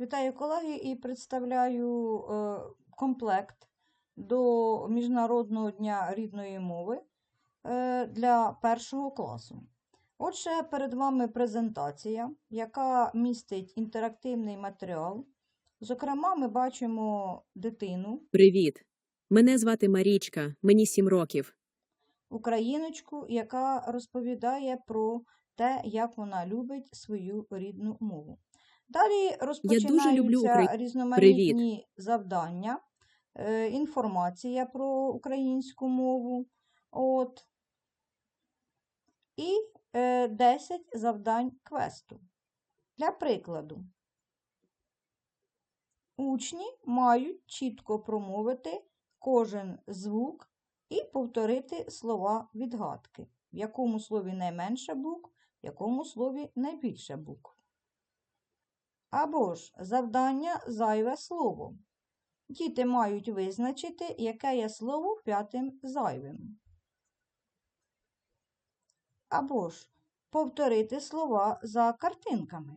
Вітаю колеги і представляю е, комплект до Міжнародного дня рідної мови е, для першого класу. Отже, перед вами презентація, яка містить інтерактивний матеріал. Зокрема, ми бачимо дитину, Привіт. Мене звати Марічка, мені сім років. україночку, яка розповідає про те, як вона любить свою рідну мову. Далі розпочинаються люблю Украї- різноманітні завдання, е, інформація про українську мову. От. І е, 10 завдань квесту. Для прикладу, учні мають чітко промовити кожен звук і повторити слова відгадки, в якому слові найменше букв, в якому слові найбільше букв. Або ж завдання зайве слово. Діти мають визначити, яке є слово п'ятим зайвим. Або ж повторити слова за картинками,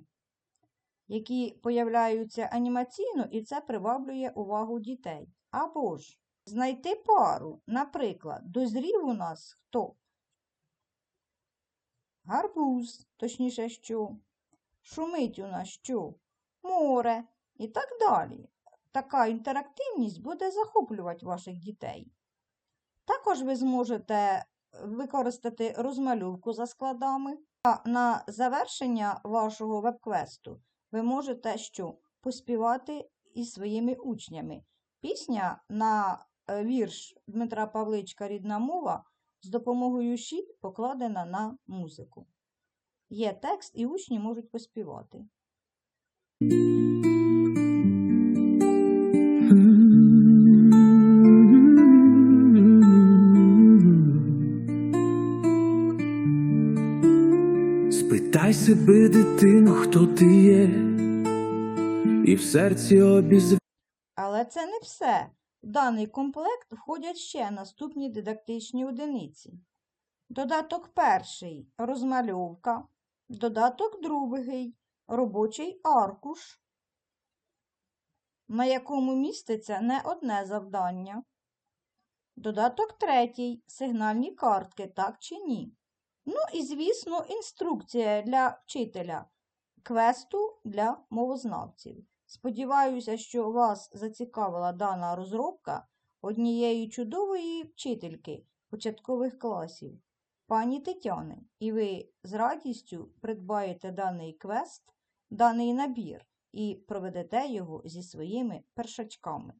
які появляються анімаційно, і це приваблює увагу дітей. Або ж знайти пару, наприклад, дозрів у нас хто? Гарбуз, точніше, що? Шумить у нас що? Море і так далі. Така інтерактивність буде захоплювати ваших дітей. Також ви зможете використати розмальовку за складами. А на завершення вашого веб-квесту ви можете що? Поспівати із своїми учнями. Пісня на е, вірш Дмитра Павличка Рідна мова з допомогою щі покладена на музику. Є текст, і учні можуть поспівати. Спитай себе, дитино, хто ти є, і в серці обізв... Але це не все. В даний комплект входять ще наступні дидактичні одиниці. Додаток перший розмальовка. Додаток другий робочий аркуш, на якому міститься не одне завдання. Додаток третій сигнальні картки, так чи ні. Ну і, звісно, інструкція для вчителя квесту для мовознавців. Сподіваюся, що вас зацікавила дана розробка однієї чудової вчительки початкових класів, пані Тетяни, і ви з радістю придбаєте даний квест, даний набір і проведете його зі своїми першачками.